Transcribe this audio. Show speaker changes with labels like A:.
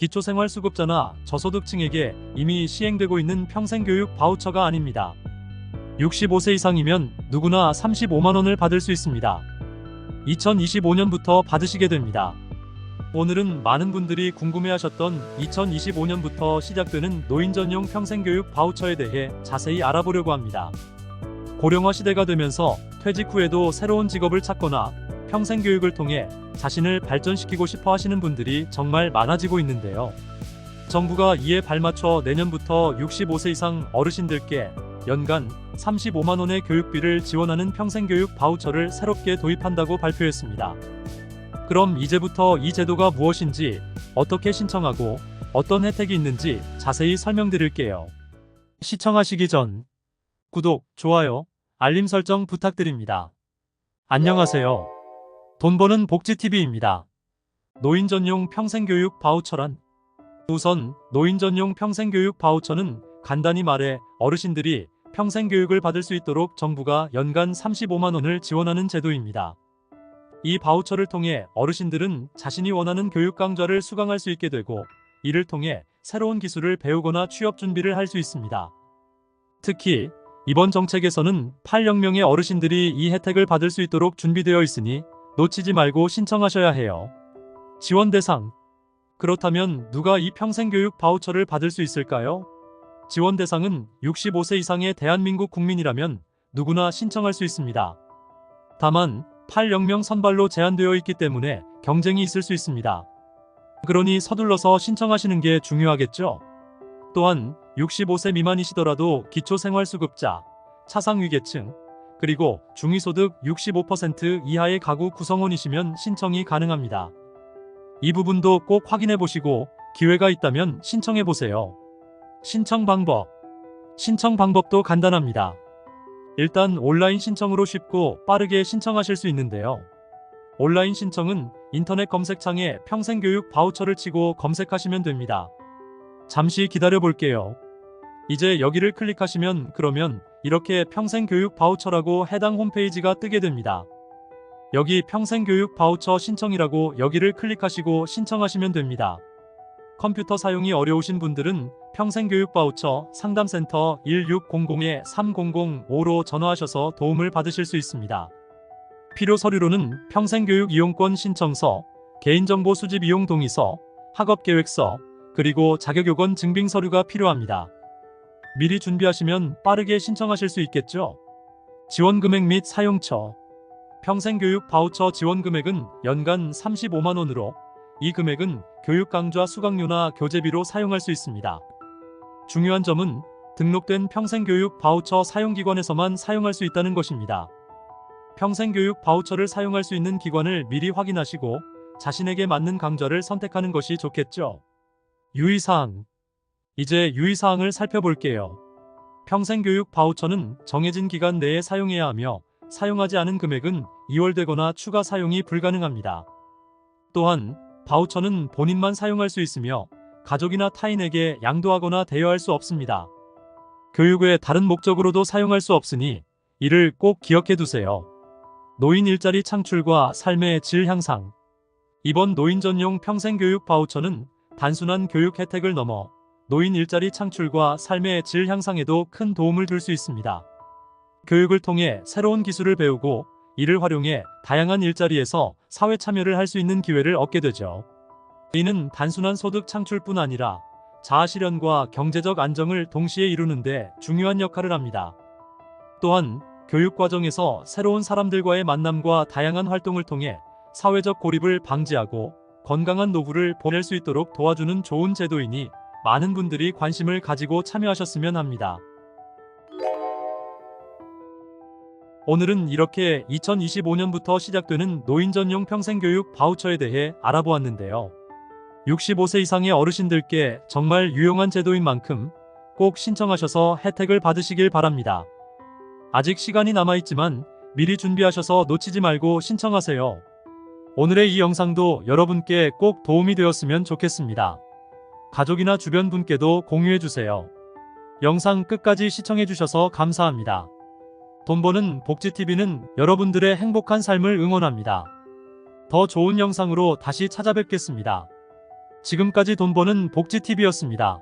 A: 기초생활수급자나 저소득층에게 이미 시행되고 있는 평생교육 바우처가 아닙니다. 65세 이상이면 누구나 35만 원을 받을 수 있습니다. 2025년부터 받으시게 됩니다. 오늘은 많은 분들이 궁금해하셨던 2025년부터 시작되는 노인 전용 평생교육 바우처에 대해 자세히 알아보려고 합니다. 고령화 시대가 되면서 퇴직 후에도 새로운 직업을 찾거나 평생교육을 통해 자신을 발전시키고 싶어 하시는 분들이 정말 많아지고 있는데요. 정부가 이에 발맞춰 내년부터 65세 이상 어르신들께 연간 35만 원의 교육비를 지원하는 평생교육 바우처를 새롭게 도입한다고 발표했습니다. 그럼 이제부터 이 제도가 무엇인지, 어떻게 신청하고 어떤 혜택이 있는지 자세히 설명드릴게요. 시청하시기 전 구독, 좋아요, 알림 설정 부탁드립니다. 안녕하세요. 돈 버는 복지TV입니다. 노인 전용 평생교육 바우처란 우선 노인 전용 평생교육 바우처는 간단히 말해 어르신들이 평생교육을 받을 수 있도록 정부가 연간 35만 원을 지원하는 제도입니다. 이 바우처를 통해 어르신들은 자신이 원하는 교육 강좌를 수강할 수 있게 되고 이를 통해 새로운 기술을 배우거나 취업 준비를 할 수 있습니다. 특히 이번 정책에서는 800명의 어르신들이 이 혜택을 받을 수 있도록 준비되어 있으니 놓치지 말고 신청하셔야 해요. 지원 대상. 그렇다면 누가 이 평생교육 바우처를 받을 수 있을까요? 지원 대상은 65세 이상의 대한민국 국민이라면 누구나 신청할 수 있습니다. 다만 800명 선발로 제한되어 있기 때문에 경쟁이 있을 수 있습니다. 그러니 서둘러서 신청하시는 게 중요하겠죠? 또한 65세 미만이시더라도 기초생활수급자, 차상위계층, 그리고 중위소득 65% 이하의 가구 구성원이시면 신청이 가능합니다. 이 부분도 꼭 확인해 보시고 기회가 있다면 신청해 보세요. 신청 방법. 신청 방법도 간단합니다. 일단 온라인 신청으로 쉽고 빠르게 신청하실 수 있는데요. 온라인 신청은 인터넷 검색창에 평생교육 바우처를 치고 검색하시면 됩니다. 잠시 기다려 볼게요. 이제 여기를 클릭하시면 그러면 이렇게 평생교육 바우처라고 해당 홈페이지가 뜨게 됩니다. 여기 평생교육 바우처 신청이라고 여기를 클릭하시고 신청하시면 됩니다. 컴퓨터 사용이 어려우신 분들은 평생교육 바우처 상담센터 1600-3005로 전화하셔서 도움을 받으실 수 있습니다. 필요 서류로는 평생교육 이용권 신청서, 개인정보 수집 이용 동의서, 학업계획서, 그리고 자격요건 증빙 서류가 필요합니다. 미리 준비하시면 빠르게 신청하실 수 있겠죠? 지원 금액 및 사용처. 평생교육 바우처 지원 금액은 연간 35만 원으로 이 금액은 교육 강좌 수강료나 교재비로 사용할 수 있습니다. 중요한 점은 등록된 평생교육 바우처 사용기관에서만 사용할 수 있다는 것입니다. 평생교육 바우처를 사용할 수 있는 기관을 미리 확인하시고 자신에게 맞는 강좌를 선택하는 것이 좋겠죠. 유의사항. 이제 유의사항을 살펴볼게요. 평생교육 바우처는 정해진 기간 내에 사용해야 하며 사용하지 않은 금액은 이월되거나 추가 사용이 불가능합니다. 또한 바우처는 본인만 사용할 수 있으며 가족이나 타인에게 양도하거나 대여할 수 없습니다. 교육 외 다른 목적으로도 사용할 수 없으니 이를 꼭 기억해 두세요. 노인 일자리 창출과 삶의 질 향상. 이번 노인 전용 평생교육 바우처는 단순한 교육 혜택을 넘어 노인 일자리 창출과 삶의 질 향상에도 큰 도움을 줄 수 있습니다. 교육을 통해 새로운 기술을 배우고 이를 활용해 다양한 일자리에서 사회 참여를 할 수 있는 기회를 얻게 되죠. 이는 단순한 소득 창출뿐 아니라 자아 실현과 경제적 안정을 동시에 이루는데 중요한 역할을 합니다. 또한 교육 과정에서 새로운 사람들과의 만남과 다양한 활동을 통해 사회적 고립을 방지하고 건강한 노후를 보낼 수 있도록 도와주는 좋은 제도이니 많은 분들이 관심을 가지고 참여하셨으면 합니다. 오늘은 이렇게 2025년부터 시작되는 노인 전용 평생교육 바우처에 대해 알아보았는데요. 65세 이상의 어르신들께 정말 유용한 제도인 만큼 꼭 신청하셔서 혜택을 받으시길 바랍니다. 아직 시간이 남아있지만 미리 준비하셔서 놓치지 말고 신청하세요. 오늘의 이 영상도 여러분께 꼭 도움이 되었으면 좋겠습니다. 가족이나 주변 분께도 공유해주세요. 영상 끝까지 시청해주셔서 감사합니다. 돈 버는 복지TV는 여러분들의 행복한 삶을 응원합니다. 더 좋은 영상으로 다시 찾아뵙겠습니다. 지금까지 돈 버는 복지TV였습니다.